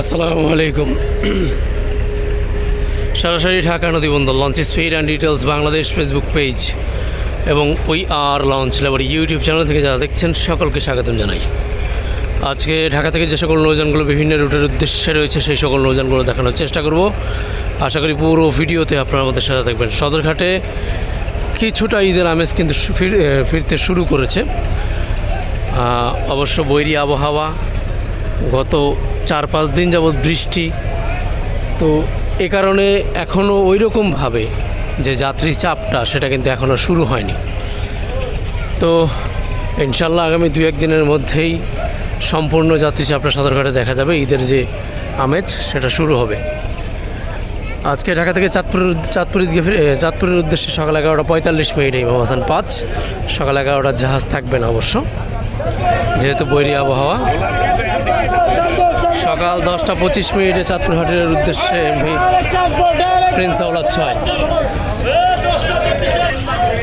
আসসালামু আলাইকুম। সরাসরি ঢাকা নদী বন্দর launch speed and details Bangladesh Facebook page এবং ওই আর লঞ্চ লেবার ইউটিউব চ্যানেল থেকে যারা দেখছেন, সকলকে স্বাগতম জানাই। আজকে ঢাকা থেকে যে সকল নৌযানগুলো বিভিন্ন রুটের উদ্দেশ্যে রয়েছে, সেই সকল নৌযানগুলো দেখানোর চেষ্টা করব। আশা করি পুরো ভিডিওতে আপনারা আমাদের সাথে থাকবেন। সদরঘাটে কিছুটা ঈদের আমেজ কিন্তু ফিরতে শুরু করেছে। অবশ্য বৈরী আবহাওয়া গত চার পাঁচ দিন যাবৎ বৃষ্টি। তো এ কারণে এখনও ওই রকমভাবে যে যাত্রী চাপটা, সেটা কিন্তু এখনও শুরু হয়নি। তো ইনশাল্লাহ আগামী দু এক দিনের মধ্যেই সম্পূর্ণ যাত্রী চাপটা সদরঘাটে দেখা যাবে। ঈদের যে আমেজ, সেটা শুরু হবে। আজকে ঢাকা থেকে চাঁদপুরের চাঁদপুর ফিরে- চাঁদপুরের উদ্দেশ্যে সকাল এগারোটা পঁয়তাল্লিশ মিনিটে ইমাম হাসান পাঁচ, সকাল এগারোটার জাহাজ থাকবে না অবশ্য। যেহেতু বৈরী আবহাওয়া। সকাল দশটা পঁচিশ মিনিটে চাঁদপুর হাটের উদ্দেশ্যে এমভি প্রিন্স আওলাদ ছয়।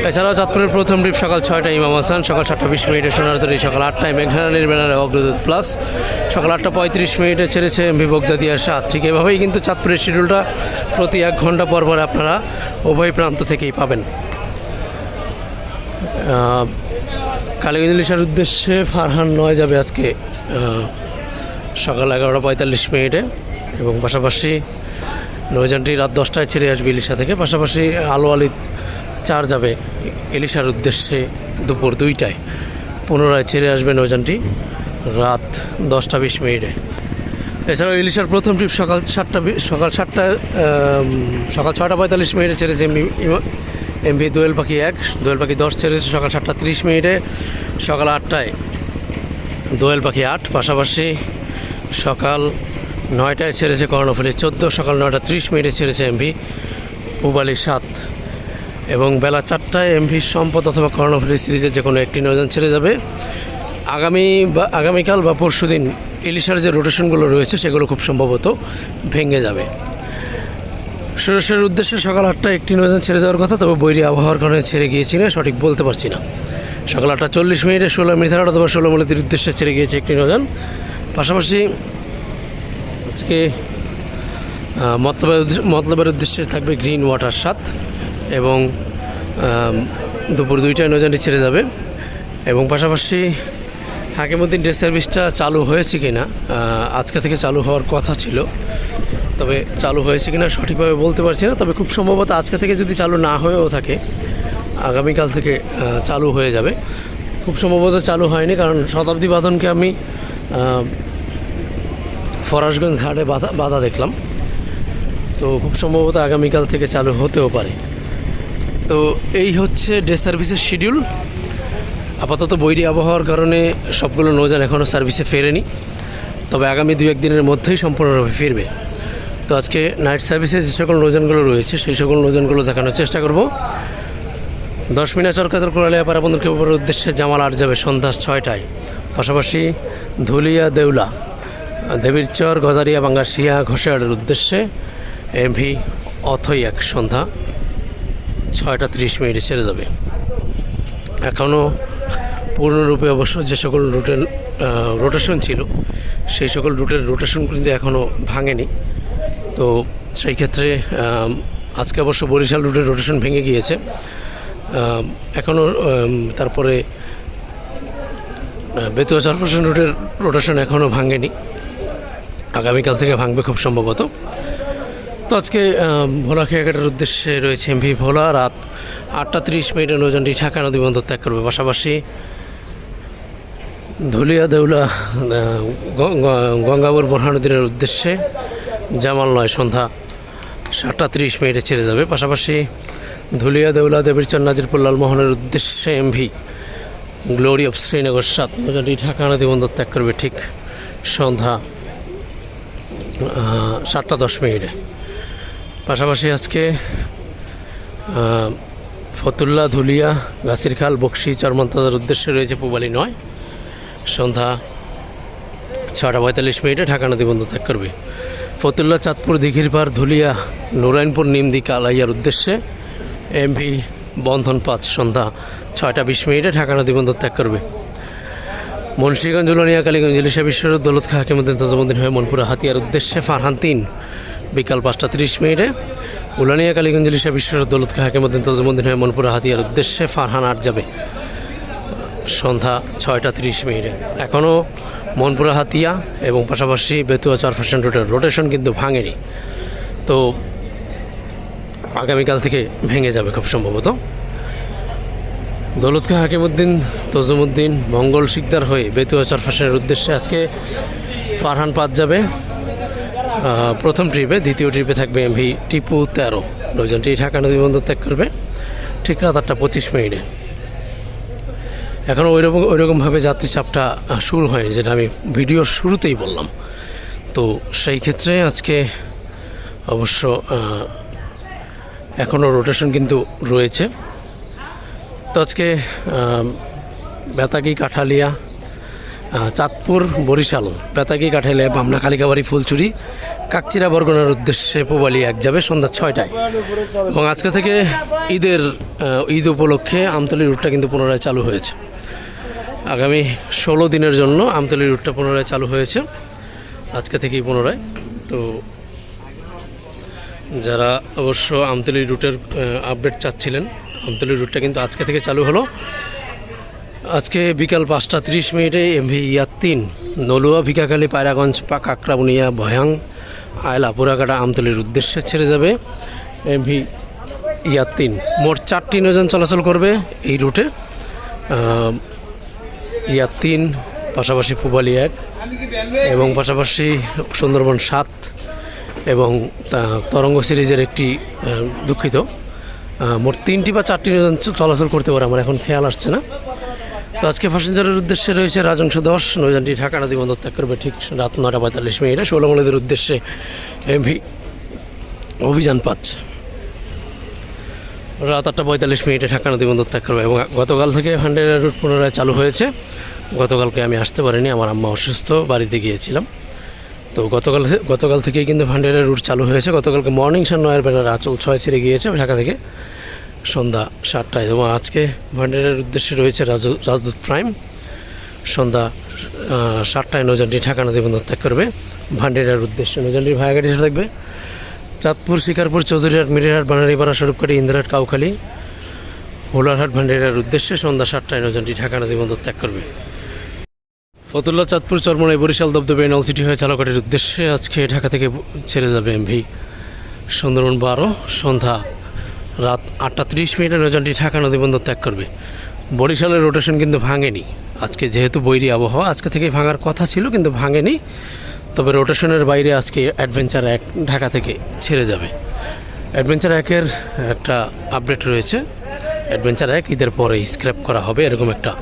এছাড়াও চাঁদপুরের প্রথম ট্রিপ সকাল ছয়টায় ইমাম হাসান, সকাল সাতটা বিশ মিনিটে সোনারতরি সকাল আটটায় মেঘানানির ব্যানারে অগ্রদূত প্লাস সকাল আটটা পঁয়ত্রিশ মিনিটে ছেড়েছে এমভি বগদাদিয়ার সাত। ঠিক এভাবেই কিন্তু চাঁদপুরের শিডিউলটা প্রতি এক ঘণ্টা পর পর আপনারা উভয় প্রান্ত থেকেই পাবেন। কালীগঞ্জ উদ্দেশ্যে ফারহান নয় যাবে আজকে সকাল এগারোটা পঁয়তাল্লিশ মিনিটে এবং পাশাপাশি নৌযানটি রাত দশটায় ছেড়ে আসবে ইলিশা থেকে। পাশাপাশি আলো আলি চার যাবে ইলিশার উদ্দেশ্যে দুপুর দুইটায়। পুনরায় ছেড়ে আসবে নৌযানটি রাত দশটা বিশ মিনিটে। এছাড়াও ইলিশার প্রথম ট্রিপ সকাল সাতটা সকাল সাতটায় আম, সকাল ছটা পঁয়তাল্লিশ মিনিটে ছেড়েছে এমভি দোয়েল পাখি এক দোয়েল পাখি দশ ছেড়েছে সকাল সাতটা তিরিশ মিনিটে। সকাল আটটায় দোয়েল পাখি আট পাশাপাশি সকাল নয়টায় ছেড়েছে কর্ণফুলি, চোদ্দ সকাল নয়টা ত্রিশ মিনিটে ছেড়েছে এমভি পুবালি সাত। এবং বেলা চারটায় এমভি সম্পদ অথবা কর্ণফুলি সিরিজের যে কোনো একটি নৌযান ছেড়ে যাবে। আগামী বা আগামীকাল বা পরশু দিন ইলিশার যে রোটেশনগুলো রয়েছে, সেগুলো খুব সম্ভবত ভেঙে যাবে। সরাসরির উদ্দেশ্যে সকাল আটটায় একটি নৌযান ছেড়ে যাওয়ার কথা, তবে বৈরী আবহাওয়ার কারণে ছেড়ে গিয়েছি না, সঠিক বলতে পারছি না। সকাল আটটা চল্লিশ মিনিটে ষোলো মিনিট অথবা ষোলো মিনিটের উদ্দেশ্যে ছেড়ে গিয়েছে একটি নৌযান পাশাপাশি আজকে মতলবের মতলবের উদ্দেশ্যে থাকবে গ্রিন ওয়াটার সাত এবং দুপুর দুইটায় নৌযানটি ছেড়ে যাবে এবং পাশাপাশি হাকিমুদ্দিন ডে সার্ভিসটা চালু হয়েছে কি না আজকে থেকে চালু হওয়ার কথা ছিল। তবে চালু হয়েছে কি না সঠিকভাবে বলতে পারছি না, তবে খুব সম্ভবত আজকে থেকে যদি চালু না হয়েও থাকে, আগামীকাল থেকে চালু হয়ে যাবে। খুব সম্ভবত চালু হয়নি, কারণ শতাব্দী বাঁধনকে আমি ফরাসগঞ্জ ঘাটে বাধা বাধা দেখলাম। তো খুব সম্ভবত আগামীকাল থেকে চালু হতেও পারে। তো এই হচ্ছে ডে সার্ভিসের শিডিউল। আপাতত বৈরী আবহাওয়ার কারণে সবগুলো নৌযান এখনও সার্ভিসে ফেরেনি। তবে আগামী দু একদিনের মধ্যেই সম্পূর্ণরূপে ফিরবে। তো আজকে নাইট সার্ভিসে যে সকল নৌযানগুলো রয়েছে, সেই সকল নৌযানগুলো দেখানোর চেষ্টা করব। দশ মিনিট চরকাতর করালে কোরালিয়া পারাবন্দর কেবলের উদ্দেশ্যে জামাল আট যাবে সন্ধ্যা ছয়টায়। পাশাপাশি ধুলিয়া দেউলা, দেবীর চর, গজারিয়া বাঙ্গাসিয়া ঘোষাড়ের উদ্দেশ্যে এমভি অথই এক সন্ধ্যা, ছয়টা তিরিশ মিনিটে ছেড়ে যাবে। এখনও পূর্ণরূপে অবশ্য যে সকল রুটের রোটেশন ছিল, সেই সকল রুটের রোটেশন কিন্তু এখনও ভাঙেনি। তো সেই ক্ষেত্রে আজকে অবশ্য বরিশাল রুটের রোটেশন ভেঙে গিয়েছে। এখনও তারপরে বেতুয়া চরপেশন রোডের রোটেশন এখনও ভাঙেনি। আগামীকাল থেকে ভাঙবে খুব সম্ভবত। তো আজকে ভোলা খেয়াঘাটের উদ্দেশ্যে রয়েছে এমভি ভোলা। রাত আটটা তিরিশ মিনিটে নৌযানটি ঢাকা নদী বন্দর ত্যাগ করবে। পাশাপাশি ধুলিয়া, দেউলা গঙ্গাবর বোরহানুদ্দিনের উদ্দেশ্যে জামাল নয়, সন্ধ্যা সাতটা তিরিশ মিনিটে ছেড়ে যাবে। পাশাপাশি ধুলিয়া, দেউলা দেবীরচর নাজিরপুর, লালমোহনের উদ্দেশ্যে এমভি গ্লোরি অফ শ্রীনগর সাত নৌযানটি ঢাকা নদী বন্দর ত্যাগ করবে ঠিক সন্ধ্যা সাতটা দশ মিনিটে পাশাপাশি আজকে ফতুল্লা, ধুলিয়া, গাছির খাল, বক্সি চরমন্তাদের উদ্দেশ্যে রয়েছে পুবালি নয়। সন্ধ্যা ছটা পঁয়তাল্লিশ মিনিটে ঢাকা নদী বন্ধ ত্যাগ করবে। ফতুল্লা, চাঁদপুর দিঘির পার ধুলিয়া নুরাইনপুর নিমদি, কালাইয়ার উদ্দেশ্যে এমভি বন্ধন পাঁচ সন্ধ্যা ছয়টা বিশ মিনিটে ঢাকা নদী বন্দর ত্যাগ করবে। মুন্সিগঞ্জ, উলানিয়া, কালীগঞ্জ, ইলিশা বিশ্বর দৌলত খা হাকিমুদ্দিন তজমুদ্দিন হয়ে মনপুরা হাতিয়ার উদ্দেশ্যে ফারহান তিন। বিকাল পাঁচটা তিরিশ মিনিটে উলানিয়া, কালীগঞ্জ, ইলিশা বিশ্বর দৌলত খা হাকিমুদ্দিন তজমুদ্দিন হয়ে মনপুরা হাতিয়ার উদ্দেশ্যে ফারহান আট যাবে। সন্ধ্যা ছয়টা তিরিশ মিনিটে। এখনও মনপুরা হাতিয়া এবং পাশাপাশি বেতুয়া চার পার্সেন্ট রোডের রোটেশন কিন্তু ভাঙেনি। তো আগামীকাল থেকে ভেঙে যাবে খুব সম্ভবত। দৌলতখা হাকিমুদ্দিন, তজুমুদ্দিন, মঙ্গল শিকদার হয়ে বেতুয়া চারফাসের উদ্দেশ্যে আজকে ফারহান পাত যাবে। প্রথম ট্রিপে, দ্বিতীয় ট্রিপে থাকবে এমভি টিপু তেরো। নৌজনটি ঢাকা নদী বন্দর ত্যাগ করবে, ঠিক রাত আটটা পঁচিশ মিনিটে। এখনও ওইরকম, ওইরকমভাবে যাত্রী চাপটা শুরু হয়নি, যেটা আমি ভিডিওর শুরুতেই বললাম। তো সেই ক্ষেত্রে আজকে অবশ্য এখনও রোটেশন কিন্তু রয়েছে। তো আজকে বেতাগি কাঠালিয়া চাঁদপুর, বরিশাল। বেতাগি কাঠালিয়া বামনা কালিকাবাড়ি ফুলচুরি কাকচিরা বরগুনার উদ্দেশ্যে পোবালি এক যাবে সন্ধ্যা ছয়টায়। এবং আজকে থেকে ঈদের ঈদ উপলক্ষে আমতলি রুটটা কিন্তু পুনরায় চালু হয়েছে। আগামী ষোলো দিনের জন্য আমতলি রুটটা পুনরায় চালু হয়েছে। আজকে থেকেই পুনরায়। তো যারা অবশ্য আমতলি রুটের আপডেট চাচ্ছিলেন আমতলি রুটটা কিন্তু আজকে থেকে চালু হলো। আজকে বিকাল পাঁচটা তিরিশ মিনিটে এমভি ইয়ার তিন নলুয়া ভিকাখালী পায়রাগঞ্জ পা কাকরাবুনিয়া ভয়াং আয়লা পুরাকাটা আমতলির উদ্দেশ্যে ছেড়ে যাবে এমভি ইয়ার তিন মোট চারটি নৌযান চলাচল করবে এই রুটে আহ, ইয়ার তিন পাশাপাশি পুবালি এক এবং পাশাপাশি সুন্দরবন সাত এবং তরঙ্গ সিরিজের একটি দুঃখিত। মোট তিনটি বা চারটি চলাচল করতে পারে আমার, এখন খেয়াল আসছে না। তো আজকে প্যাসেঞ্জারের উদ্দেশ্যে রয়েছে রাজংশ দশ নৌযানটি ঢাকা নদী বন্দর ত্যাগ করবে ঠিক রাত নটা পঁয়তাল্লিশ মিনিটে। ষোলমলেদের উদ্দেশ্যে এমভি অভিযান পাচ্ছে। রাত আটটা পঁয়তাল্লিশ মিনিটে ঢাকা নদী বন্দর ত্যাগ করবে এবং গতকাল থেকে ভান্ডারের রুট পুনরায় চালু হয়েছে। গতকালকে আমি আসতে পারিনি, আমার আম্মা অসুস্থ, বাড়িতে গিয়েছিলাম। তো গতকাল গতকাল থেকেই কিন্তু ভান্ডারের রুট চালু হয়েছে। গতকালকে মর্নিং সান নয়ের ব্যানার আচল ছয় ছেড়ে গিয়েছে ঢাকা থেকে। সন্ধ্যা সাতটায়। এবং আজকে ভান্ডারের উদ্দেশ্যে রয়েছে রাজু রাজদূত প্রাইম। সন্ধ্যা সাতটায় নৌযানটি ঢাকা নদী বন্দর ত্যাগ করবে। ভান্ডারের উদ্দেশ্যে নৌযানটির ভায়াগাড়ি এসে থাকবে। চাঁদপুর, শিকারপুর, চৌধুরীহাট মিরিহাট বানারীপাড়া স্বরূপকাঠি ইন্দিরহাট কাউখালী, হোলারহাট ভান্ডারিয়ার উদ্দেশ্যে সন্ধ্যা সাতটায় নৌযানটি ঢাকা নদী বন্দর ত্যাগ করবে। ফতুল্লা চাঁদপুর চরমনাই বরিশাল দবদবে নলসিটি হয়ে চালকাটির উদ্দেশ্যে আজকে ঢাকা থেকে ছেড়ে যাবে এমভি। সুন্দরবন বারো, সন্ধ্যা রাত আটটা তিরিশ মিনিটে নৌযানটি ঢাকা নদী বন্দর ত্যাগ করবে। বরিশালের রোটেশন কিন্তু ভাঙেনি। আজকে যেহেতু বৈরী আবহাওয়া, আজকে থেকেই ভাঙার কথা ছিল কিন্তু ভাঙেনি। তবে রোটেশনের বাইরে আজকে অ্যাডভেঞ্চার এক ঢাকা থেকে ছেড়ে যাবে। অ্যাডভেঞ্চার একের একটা আপডেট রয়েছে। অ্যাডভেঞ্চার এক ঈদের পরে স্ক্র্যাপ করা হবে, এরকম একটা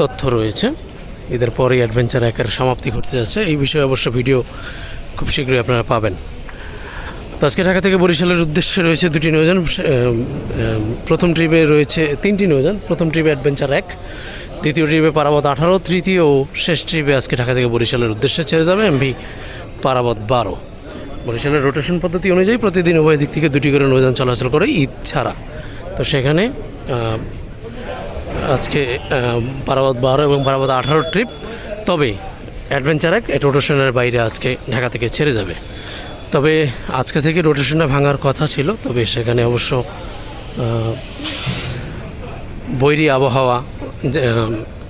তথ্য রয়েছে। ঈদের পরেই অ্যাডভেঞ্চার একের সমাপ্তি ঘটতে যাচ্ছে। এই বিষয়ে অবশ্য ভিডিও খুব শীঘ্রই আপনারা পাবেন। তো আজকে ঢাকা থেকে বরিশালের উদ্দেশ্যে রয়েছে দুটি নৌযান প্রথম ট্রিপে রয়েছে তিনটি নৌযান প্রথম ট্রিপে অ্যাডভেঞ্চার এক দ্বিতীয় ট্রিপে পারাবত আঠারো, তৃতীয় ও শেষ ট্রিপে আজকে ঢাকা থেকে বরিশালের উদ্দেশ্যে ছেড়ে যাবে এমভি পারাবত বারো। বরিশালের রোটেশন পদ্ধতি অনুযায়ী প্রতিদিন উভয় দিক থেকে দুটি করে নৌযান চলাচল করে ঈদ ছাড়া। তো সেখানে আজকে পারাবত বারো এবং পারাবত আঠারো ট্রিপ তবে অ্যাডভেঞ্চার এক রোটেশনের বাইরে আজকে ঢাকা থেকে ছেড়ে যাবে। তবে আজকে থেকে রোটেশনটা ভাঙার কথা ছিল, তবে সেখানে অবশ্য বৈরী আবহাওয়া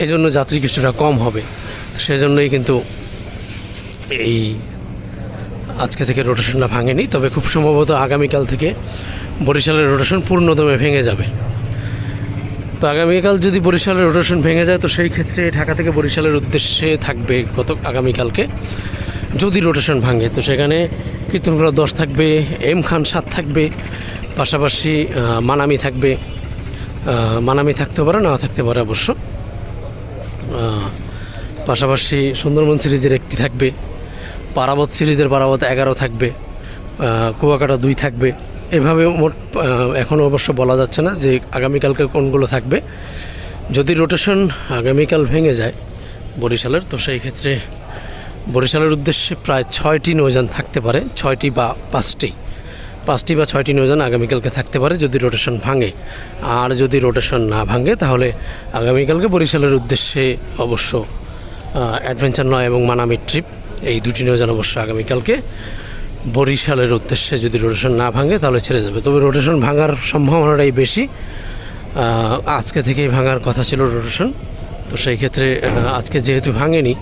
এজন্য যাত্রী কিছুটা কম হবে। সেজন্যই কিন্তু এই আজকে থেকে রোটেশনটা ভাঙেনি, তবে খুব সম্ভবত আগামীকাল থেকে বরিশালের রোটেশন পূর্ণদমে ভেঙে যাবে। তো আগামীকাল যদি বরিশালের রোটেশন ভেঙে যায়, তো সেই ক্ষেত্রে ঢাকা থেকে বরিশালের উদ্দেশ্যে থাকবে গত, আগামীকালকে। যদি রোটেশন ভাঙে, তো সেখানে কীর্তনগুলো দশ থাকবে, এম খান সাত থাকবে, পাশাপাশি মানামি থাকবে। মানামি থাকতে পারে না থাকতে পারে অবশ্য। পাশাপাশি সুন্দরবন সিরিজের একটি থাকবে, পারাবত সিরিজের পারাবত এগারো থাকবে কুয়াকাটা দুই থাকবে। এভাবে মোট আহ, এখনও অবশ্য বলা যাচ্ছে না যে আগামীকালকে কোনগুলো থাকবে। যদি রোটেশন আগামীকাল ভেঙে যায় বরিশালের তো সেই ক্ষেত্রে বরিশালের উদ্দেশ্যে প্রায় ছয়টি নৌযান থাকতে পারে ছয়টি বা পাঁচটি। পাঁচটি বা ছয়টি নৌযান আগামীকালকে থাকতে পারে যদি রোটেশন ভাঙে। আর যদি রোটেশন না ভাঙে তাহলে আগামীকালকে বরিশালের উদ্দেশ্যে অবশ্য অ্যাডভেঞ্চার নয় এবং মানামি ট্রিপ এই দুটি নৌযান অবশ্য আগামীকালকে বরিশালের উদ্দেশ্যে যদি রোটেশন না ভাঙে তাহলে ছেড়ে যাবে তবে রোটেশন ভাঙার সম্ভাবনাটাই বেশি। আজকে থেকেই ভাঙার কথা ছিল রোটেশন তো সেই ক্ষেত্রে আজকে যেহেতু ভাঙেনি,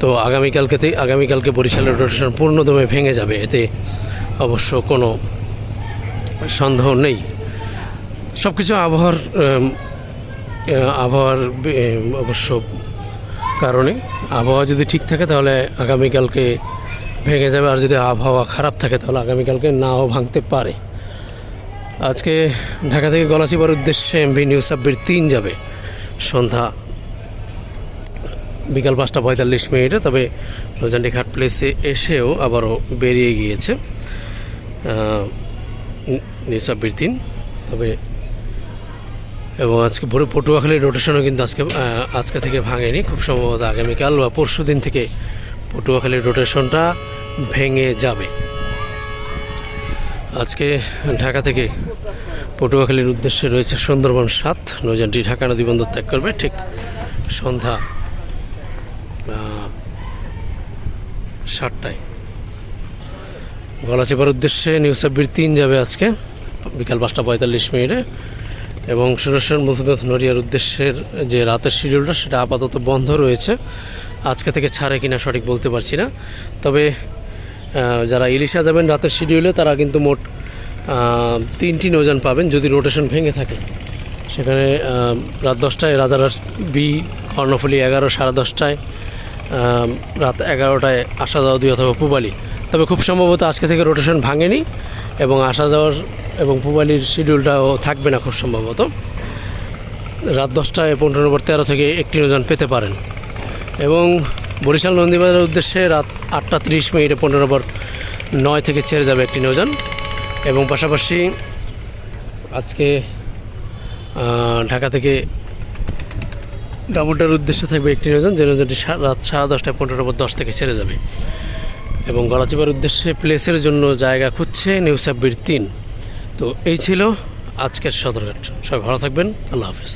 তো আগামীকালকেতে আগামীকালকে বরিশালের রোটেশন পূর্ণদমে ভেঙে যাবে। এতে অবশ্য কোনো সন্দেহ নেই। সব কিছু আবহাওয়ার আবহাওয়ার অবশ্য কারণে। আবহাওয়া যদি ঠিক থাকে তাহলে আগামীকালকে ভেঙে যাবে আর যদি আবহাওয়া খারাপ থাকে তাহলে আগামীকালকে নাও ভাঙতে পারে। আজকে ঢাকা থেকে গলাচিপার উদ্দেশ্যে এমভি নিউজ সাব্বির তিন যাবে। সন্ধ্যা বিকাল পাঁচটা পঁয়তাল্লিশ মিনিটে, তবে নৌজান্ডি ঘাট প্লেসে এসেও আবারও বেরিয়ে গিয়েছে। নিউজ সাব্বির তিন, তবে এবং আজকে ভোরে পটুয়াখালীর রোটেশনও কিন্তু আজকে আজকে থেকে ভাঙেনি। খুব সম্ভবত আগামীকাল বা পরশু দিন থেকে পটুয়াখালীর রোটেশনটা ভেঙে যাবে। আজকে ঢাকা থেকে পটুয়াখালীর উদ্দেশ্যে রয়েছে সুন্দরবন সাত। নৌযানটি ঢাকা নদী বন্দর ত্যাগ করবে ঠিক সন্ধ্যা সাতটায়। গলাচিপার উদ্দেশ্যে নিউ সাব্বির তিন যাবে আজকে, বিকাল পাঁচটা পঁয়তাল্লিশ মিনিটে। এবং সুরেশ্বর মুসগঞ্জ নড়িয়ার উদ্দেশ্যের যে রাতের শিডিউলটা সেটা আপাতত বন্ধ রয়েছে। আজকে থেকে ছাড়ে কিনা সঠিক বলতে পারছি না। তবে যারা ইলিশা যাবেন রাতের শিডিউলে তারা কিন্তু মোট তিনটি নৌযান পাবেন যদি রোটেশন ভেঙে থাকে। সেখানে রাত দশটায় রাজারার বি কর্ণফুলি এগারো, সাড়ে দশটায় রাত এগারোটায় আসা যাওয়া দুই অথবা পুবালি। তবে খুব সম্ভবত আজকে থেকে রোটেশন ভাঙেনি এবং আসা যাওয়ার এবং পুবালির শিডিউলটাও থাকবে না খুব সম্ভবত। রাত দশটায় পনেরো নম্বর তেরো থেকে একটি নৌযান পেতে পারেন। এবং বরিশাল নন্দীবাজারের উদ্দেশ্যে রাত আটটা তিরিশ মিনিটে পনেরো নম্বর নয় থেকে ছেড়ে যাবে একটি নৌযান এবং পাশাপাশি আজকে ঢাকা থেকে ডাবুটার উদ্দেশ্যে থাকবে একটি নৌযান যে নৌযানটি রাত সাড়ে দশটায় পনেরো নম্বর দশ থেকে ছেড়ে যাবে। এবং গলাচিপার উদ্দেশ্যে প্লেসের জন্য জায়গা খুঁজছে নিউ সাব্বির তিন। তো এই ছিল আজকের সদরঘাট। সবাই ভালো থাকবেন। আল্লাহ হাফেজ।